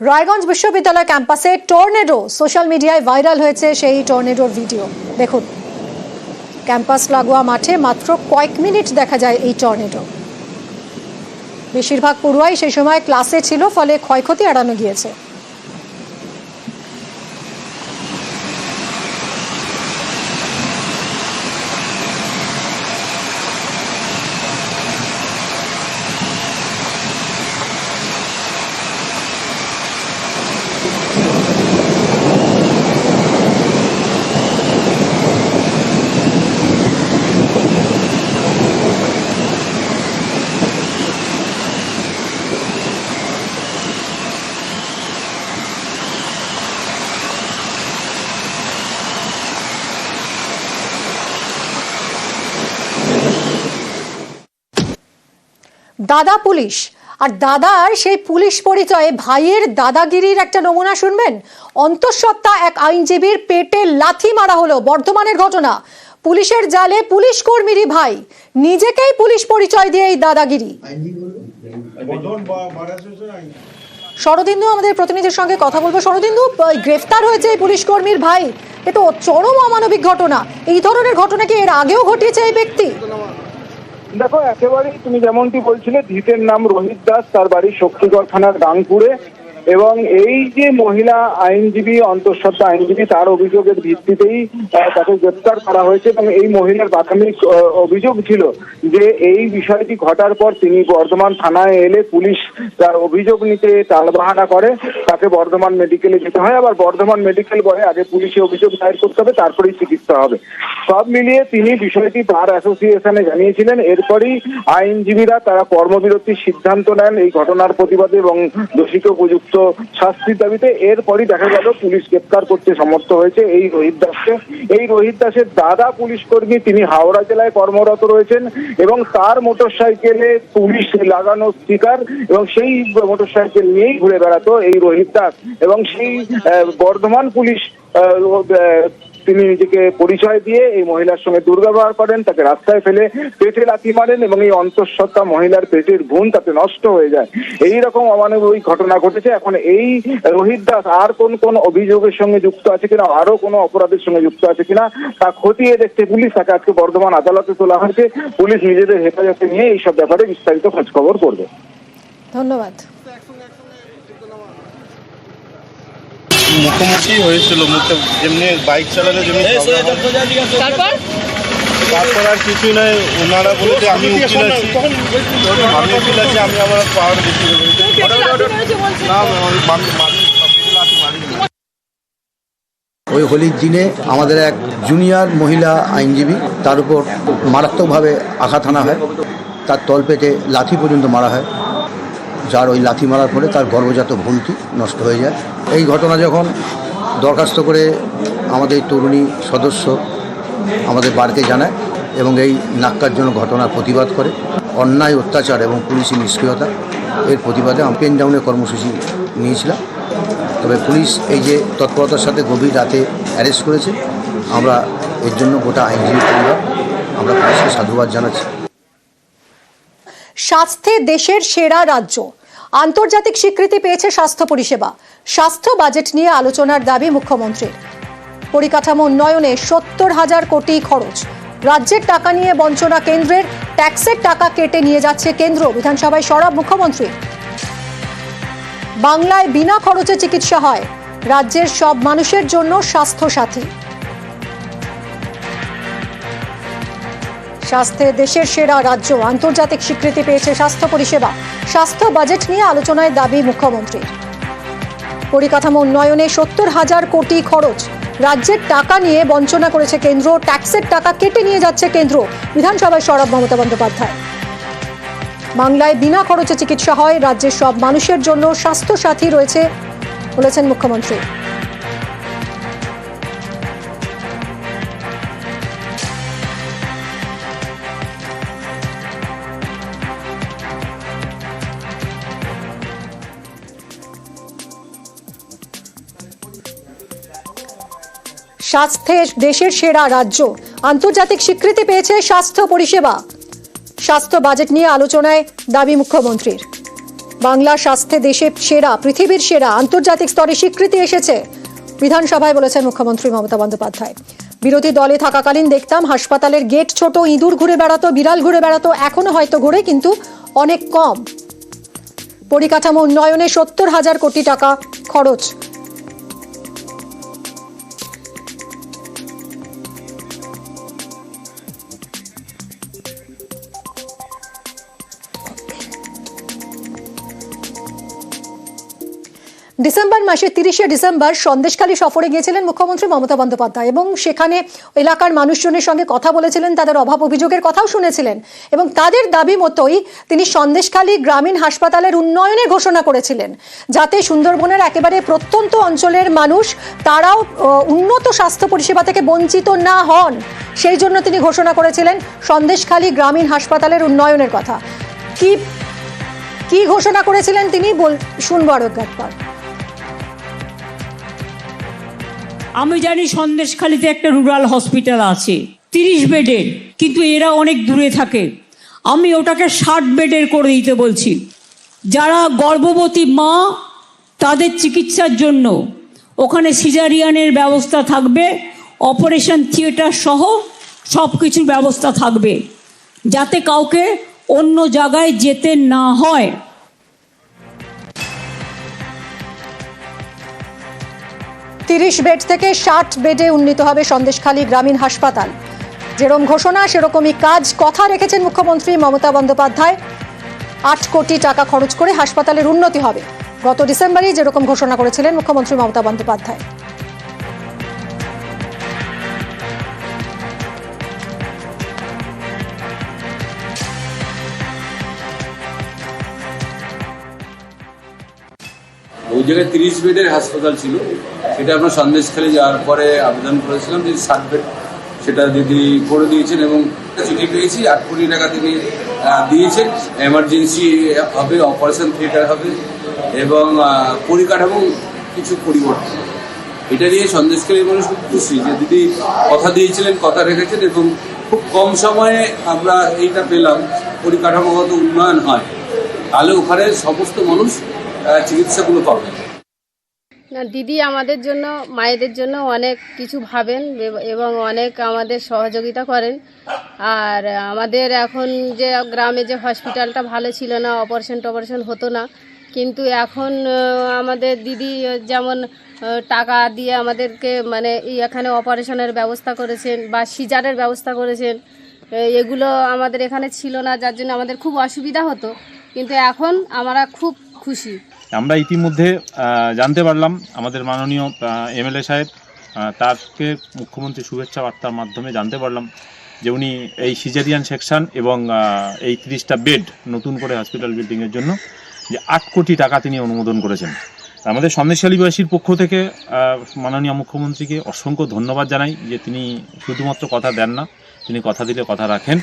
রায়গঞ্জ বিশ্ববিদ্যালয় ক্যাম্পাসে tornado social মিডিয়ায় ভাইরাল হয়েছে সেই টর্নেডোর ভিডিও। দেখুন, ক্যাম্পাস লাগোয়া মাঠে মাত্র কয়েক মিনিট দেখা যায় এই টর্নেডো। বেশিরভাগ পড়ুয়াই সেই সময় ক্লাসে ছিল, ফলে ক্ষয়ক্ষতি এড়ানো গিয়েছে। দাদা পুলিশ। আর দাদার সেই পুলিশ পরিচয়ে ভাইয়ের দাদাগিরির একটা নমুনা শুনবেন? অন্তঃসত্ত্বা এক আইনজীবীর পেটে লাথি মারা হলো, বর্ধমানের ঘটনা। পুলিশের জালে পুলিশ কর্মীরই ভাই। নিজেকেই পুলিশ পরিচয় দিয়ে এই দাদাগিরি। শরদিন্দু, আমাদের প্রতিনিধির সঙ্গে কথা বলব। শরদিন্দু গ্রেফতার হয়েছে এই পুলিশ কর্মীর ভাই। এ তো চরম অমানবিক ঘটনা। এই ধরনের ঘটনা কি এর আগেও ঘটিয়েছে এই ব্যক্তি? দেখো একেবারেই তুমি যেমনটি বলছিলে ধীতের নাম রোহিত দাস তার বাড়ি শক্তিগড় থানার গাংপুরে। এবং এই যে মহিলা আইনজীবী, অন্তঃসত্ত্বা আইনজীবী, তার অভিযোগের ভিত্তিতেই তাকে গ্রেপ্তার করা হয়েছে এবং এই মহিলার প্রাথমিক অভিযোগ ছিল যে এই বিষয়টি ঘটার পর তিনি বর্ধমান থানায় এলে পুলিশ তার অভিযোগ নিতে টালবাহানা করে, তাকে বর্ধমান মেডিকেলে যেতে হয়। আবার বর্ধমান মেডিকেল বলে আগে পুলিশে অভিযোগ দায়ের করতে হবে, তারপরেই চিকিৎসা হবে। সব মিলিয়ে তিনি বিষয়টি বার অ্যাসোসিয়েশনে জানিয়েছিলেন। এরপরই আইনজীবীরা তারা কর্মবিরতির সিদ্ধান্ত নেন এই ঘটনার প্রতিবাদে এবং দোষীকে উপযুক্ত শাস্তির দাবিতে এরপরই দেখা গেল পুলিশ গ্রেপ্তার করতে সমর্থ হয়েছে এই রোহিত দাসকে। এই রোহিত দাসের দাদা পুলিশ কর্মী, তিনি হাওড়া জেলায় কর্মরত রয়েছেন এবং তার মোটর সাইকেলে পুলিশ লাগানো স্টিকার এবং সেই মোটর সাইকেল নিয়েই ঘুরে বেড়াতো এই রোহিত দাস এবং সেই বর্ধমান পুলিশ তিনি নিজেকে পরিচয় দিয়ে এই মহিলার সঙ্গে দুর্ব্যবহার করেন, তাকে রাস্তায় ফেলে পেটে লাথি মারেন এবং এই অন্তঃসত্ত্বা মহিলার পেটের ভ্রূণ তাতে নষ্ট হয়ে যায়। এই রকম অমানবিক ঘটনা ঘটেছে। এখন এই রোহিত দাস আর কোন কোন অভিযোগের সঙ্গে যুক্ত আছে কিনা আরও কোনো অপরাধের সঙ্গে যুক্ত আছে কিনা, তা খতিয়ে দেখতে পুলিশ তাকে আজকে বর্ধমান আদালতে তোলা হয়েছে। পুলিশ নিজেদের হেফাজতে নিয়ে এইসব ব্যাপারে বিস্তারিত খোঁজখবর করবে। ধন্যবাদ। মুখোমুখি হয়েছিল মুখে যেমনি বাইক চালালে যেমনি তারপর? তারপর আর কিছুই নাই ওনারা বলেছে আমি উকিল আছি। আমি উকিল আছি আমি আমার পাওয়ার দিচ্ছি। না লাঠি ওই হোলির দিনে আমাদের এক জুনিয়র মহিলা আইনজীবী তার উপর মারাত্মকভাবে আঘাত আনা হয়। তার তলপেটে লাথি পর্যন্ত মারা হয়। যার ওই লাথি মারার ফলে তার গর্ভজাত ভুলটি নষ্ট হয়ে যায়। এই ঘটনা যখন দরখাস্ত করে আমাদের তরুণী সদস্য আমাদের বাড়িতে জানায় এবং এই নাক্কারজনক ঘটনার প্রতিবাদ করে, অন্যায়, অত্যাচার এবং পুলিশি নিষ্ক্রিয়তা, এর প্রতিবাদে আমি পেন কর্মসূচি নিয়েছিলাম। তবে পুলিশ এই যে তৎপরতার সাথে গভীর রাতে অ্যারেস্ট করেছে, আমরা এর জন্য গোটা আইনজীবী পরিবার আমরা পুলিশকে সাধুবাদ জানাচ্ছি। স্বাস্থ্যে দেশের সেরা রাজ্য। আন্তর্জাতিক স্বীকৃতি পেয়েছে স্বাস্থ্য পরিষেবা। স্বাস্থ্য বাজেট নিয়ে আলোচনার দাবি মুখ্যমন্ত্রীর। পরিকাঠামো উন্নয়নে সত্তর হাজার কোটি খরচ। রাজ্যের টাকা নিয়ে বঞ্চনা কেন্দ্রের ট্যাক্সের টাকা কেটে নিয়ে যাচ্ছে কেন্দ্র, বিধানসভায় সরব মুখ্যমন্ত্রী। বাংলায় বিনা খরচে চিকিৎসা হয়। রাজ্যের সব মানুষের জন্য স্বাস্থ্য স্বাস্থ্যে দেশের সেরা রাজ্য, আন্তর্জাতিক স্বীকৃতি পেয়েছে স্বাস্থ্য পরিষেবা। স্বাস্থ্য বাজেট নিয়ে আলোচনায় দাবি মুখ্যমন্ত্রীর। পরিকাঠামো উন্নয়নে সত্তর হাজার কোটি খরচ। রাজ্যের টাকা নিয়ে বঞ্চনা করেছে কেন্দ্র, ট্যাক্সের টাকা কেটে নিয়ে যাচ্ছে কেন্দ্র, বিধানসভায় সরব মমতা বন্দ্যোপাধ্যায়। বাংলায় বিনা খরচে চিকিৎসা হয়, রাজ্যের সব মানুষের জন্য স্বাস্থ্য সাথী রয়েছে, বলেছেন মুখ্যমন্ত্রী। স্বাস্থ্যে দেশের সেরা রাজ্য। আন্তর্জাতিক স্বীকৃতি পেয়েছে স্বাস্থ্য পরিষেবা। স্বাস্থ্য বাজেট নিয়ে আলোচনায় দাবি মুখ্যমন্ত্রীর। বাংলা স্বাস্থ্যে দেশে সেরা, পৃথিবীর সেরা আন্তর্জাতিক স্তরে স্বীকৃতি এসেছে, বিধানসভায় বলেছেন মুখ্যমন্ত্রী মমতা বন্দ্যোপাধ্যায়। বিরোধী দলে থাকাকালীন দেখতাম হাসপাতালের গেট ছোট, ইঁদুর ঘুরে বেড়াতো, বিড়াল ঘুরে বেড়াতো, এখনও হয়তো ঘুরে, কিন্তু অনেক কম। পরিকাঠামো উন্নয়নে সত্তর হাজার কোটি টাকা খরচ। ডিসেম্বর মাসের তিরিশে ডিসেম্বর সন্দেশখালী সফরে গিয়েছিলেন মুখ্যমন্ত্রী মমতা বন্দ্যোপাধ্যায় এবং সেখানে এলাকার মানুষজনের সঙ্গে কথা বলেছিলেন, তাদের অভাব অভিযোগের কথাও শুনেছিলেন এবং তাদের দাবি মতোই তিনি সন্দেশখালী গ্রামীণ হাসপাতালের উন্নয়নে ঘোষণা করেছিলেন যাতে সুন্দরবনের একেবারে প্রত্যন্ত অঞ্চলের মানুষ তারাও উন্নত স্বাস্থ্য পরিষেবা থেকে বঞ্চিত না হন। সেই জন্য তিনি ঘোষণা করেছিলেন সন্দেশখালী গ্রামীণ হাসপাতালের উন্নয়নের কথা। কি কি ঘোষণা করেছিলেন তিনি বল, শুনব আরও একবার। আমি জানি সন্দেশখালিতে একটা রুরাল হসপিটাল আছে, তিরিশ বেডের, কিন্তু এরা অনেক দূরে থাকে। আমি ওটাকে ষাট বেডের করে দিতে বলছি। যারা গর্ভবতী মা, তাদের চিকিৎসার জন্য ওখানে সিজারিয়ানের ব্যবস্থা থাকবে, অপারেশন থিয়েটার সহ সব কিছুর ব্যবস্থা থাকবে। যাতে কাউকে অন্য জায়গায় যেতে না হয়। তিরিশ বেড থেকে ষাট বেডে উন্নীত হবে সন্দেশখালী গ্রামীণ হাসপাতাল। যেরকম ঘোষণা, সেরকমই কাজ কথা রেখেছেন মুখ্যমন্ত্রী মমতা বন্দ্যোপাধ্যায়। আট কোটি টাকা খরচ করে হাসপাতালের উন্নতি হবে। গত ডিসেম্বরেই যেরকম ঘোষণা করেছিলেন মুখ্যমন্ত্রী মমতা বন্দ্যোপাধ্যায়। জায়গায় তিরিশ বেডের হাসপাতাল ছিল। সেটা আমরা সন্দেশখালী যাওয়ার পরে আবেদন করেছিলাম যে ষাট বেড সেটা দিদি করে দিয়েছেন এবং চিঠি পেয়েছি, আট কোটি টাকা তিনি দিয়েছেন। এমার্জেন্সি হবে, অপারেশন থিয়েটার হবে এবং পরিকাঠামো কিছু পরিবর্তন। এটা নিয়ে সন্দেশকারী মানুষ খুব খুশি যে দিদি কথা দিয়েছিলেন, কথা রেখেছেন এবং খুব কম সময়ে আমরা এইটা পেলাম, পরিকাঠামোগত উন্নয়ন হয়। তাহলে ওখানে সমস্ত মানুষ চিকিৎসাগুলো পাবে। না, দিদি আমাদের জন্য, মায়েদের জন্য অনেক কিছু ভাবেন এবং অনেক আমাদের সহযোগিতা করেন। আর আমাদের এখন যে গ্রামে যে হসপিটালটা ভালো ছিল না অপারেশন টপারেশন হতো না, কিন্তু এখন আমাদের দিদি যেমন টাকা দিয়ে আমাদেরকে মানে এখানে অপারেশনের ব্যবস্থা করেছেন বা সিজারের ব্যবস্থা করেছেন এগুলো আমাদের এখানে ছিল না, যার জন্য আমাদের খুব অসুবিধা হতো। কিন্তু এখন আমরা খুব খুশি। আমরা ইতিমধ্যে জানতে পারলাম আমাদের মাননীয় এমএলএ সাহেব তারকে মুখ্যমন্ত্রী শুভেচ্ছা বার্তার মাধ্যমে জানতে পারলাম যে উনি এই সিজারিয়ান সেকশন এবং এই তিরিশটা বেড নতুন করে হসপিটাল বিল্ডিংয়ের জন্য যে আট কোটি টাকা তিনি অনুমোদন করেছেন। আমাদের সন্দেশালীবাসীর পক্ষ থেকে মাননীয় মুখ্যমন্ত্রীকে অসংখ্য ধন্যবাদ জানাই যে তিনি শুধুমাত্র কথা দেন না, তিনি কথা দিলে কথা রাখেন।